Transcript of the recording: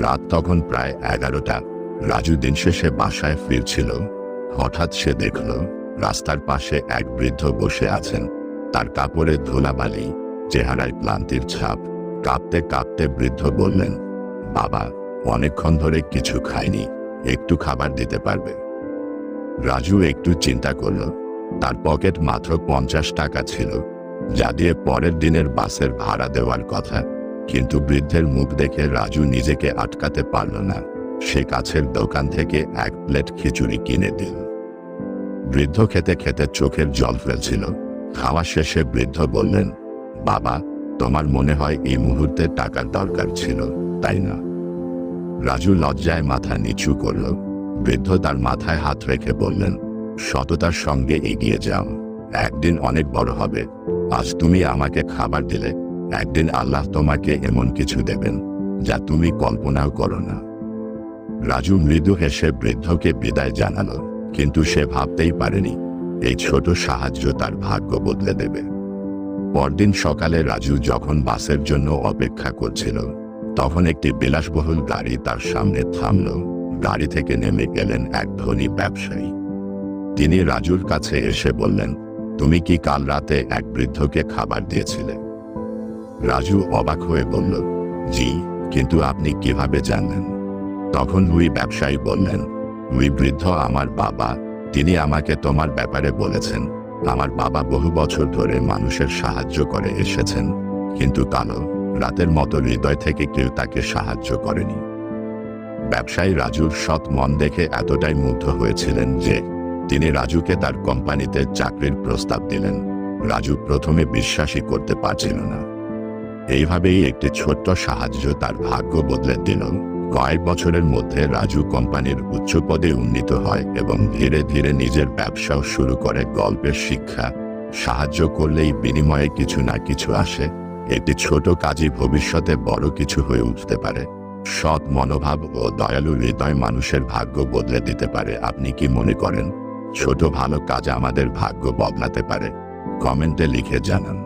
রাত তখন প্রায় এগারোটা। রাজু দিন শেষে বাসায় ফিরছিল। হঠাৎ সে দেখল, রাস্তার পাশে এক বৃদ্ধ বসে আছেন। তার কাপড়ে ধুলাবালি, চেহারায় ক্লান্তির ছাপ। কাঁপতে কাঁপতে বৃদ্ধ বললেন, বাবা, অনেকক্ষণ ধরে কিছু খায়নি একটু খাবার দিতে পারবে? রাজু একটু চিন্তা করল। তার পকেট মাত্র পঞ্চাশ টাকা ছিল, যা দিয়ে পরের দিনের বাসের ভাড়া দেওয়ার কথা। কিন্তু বৃদ্ধের মুখ দেখে রাজু নিজেকে আটকাতে পারল না। সে কাছের দোকান থেকে এক প্লেট খিচুড়ি কিনে দিল। বৃদ্ধ খেতে খেতে চোখের জল ফেলছিল। খাওয়া শেষে বৃদ্ধ বললেন, বাবা, তোমার মনে হয় এই মুহূর্তে টাকার দরকার ছিল, তাই না? রাজু লজ্জায় মাথা নিচু করল। বৃদ্ধ তার মাথায় হাত রেখে বললেন, সততার সঙ্গে এগিয়ে যাও। একদিন অনেক বড় হবে। আজ তুমি আমাকে খাবার দিলে একদিন আল্লাহ তোমাকে এমন কিছু দেবেন যা তুমি কল্পনাও করো না। রাজু মৃদু হেসে বৃদ্ধকে বিদায় জানালো, কিন্তু সে ভাবতেই পারেনি, এই ছোট সাহায্য তার ভাগ্য বদলে দেবে। পরদিন সকালে রাজু যখন বাসের জন্য অপেক্ষা করছিল, তখন একটি বিলাসবহুল গাড়ি তার সামনে থামল, গাড়ি থেকে নেমে গেলেন এক ধনী ব্যবসায়ী। তিনি রাজুর কাছে এসে বললেন, তুমি কি কাল রাতে এক বৃদ্ধকে খাবার দিয়েছিলে? রাজু অবাক হয়ে বলল, জি, কিন্তু আপনি কীভাবে জানলেন? তখন ওই ব্যবসায়ী বললেন, ওই বৃদ্ধ আমার বাবা, তিনি আমাকে তোমার ব্যাপারে বলেছেন। আমার বাবা বহু বছর ধরে মানুষের সাহায্য করে এসেছেন, কিন্তু কালো, রাতের মতো হৃদয় থেকে কেউ তাকে সাহায্য করেনি। ব্যবসায়ী রাজুর সৎ মন দেখে এতটাই মুগ্ধ হয়েছিলেন যে, তিনি রাজুকে তার কোম্পানিতে চাকরির প্রস্তাব দিলেন। রাজু প্রথমে বিশ্বাসই করতে পারছিল না। এইভাবেই একটি ছোট্ট সাহায্য তার ভাগ্য বদলে দিল কয়েক বছরের মধ্যে রাজু কোম্পানির উচ্চ পদে উন্নীত হয় এবং ধীরে ধীরে নিজের ব্যবসাও শুরু করে গল্পের শিক্ষা। সাহায্য করলেই বিনিময়ে কিছু না কিছু আসে। একটি ছোট কাজই ভবিষ্যতে বড় কিছু হয়ে উঠতে পারে। সৎ মনোভাব ও দয়ালু হৃদয় মানুষের ভাগ্য বদলে দিতে পারে, আপনি কি মনে করেন? ছোট ভালো কাজ আমাদের ভাগ্য বদলাতে পারে। কমেন্টে লিখে জানান।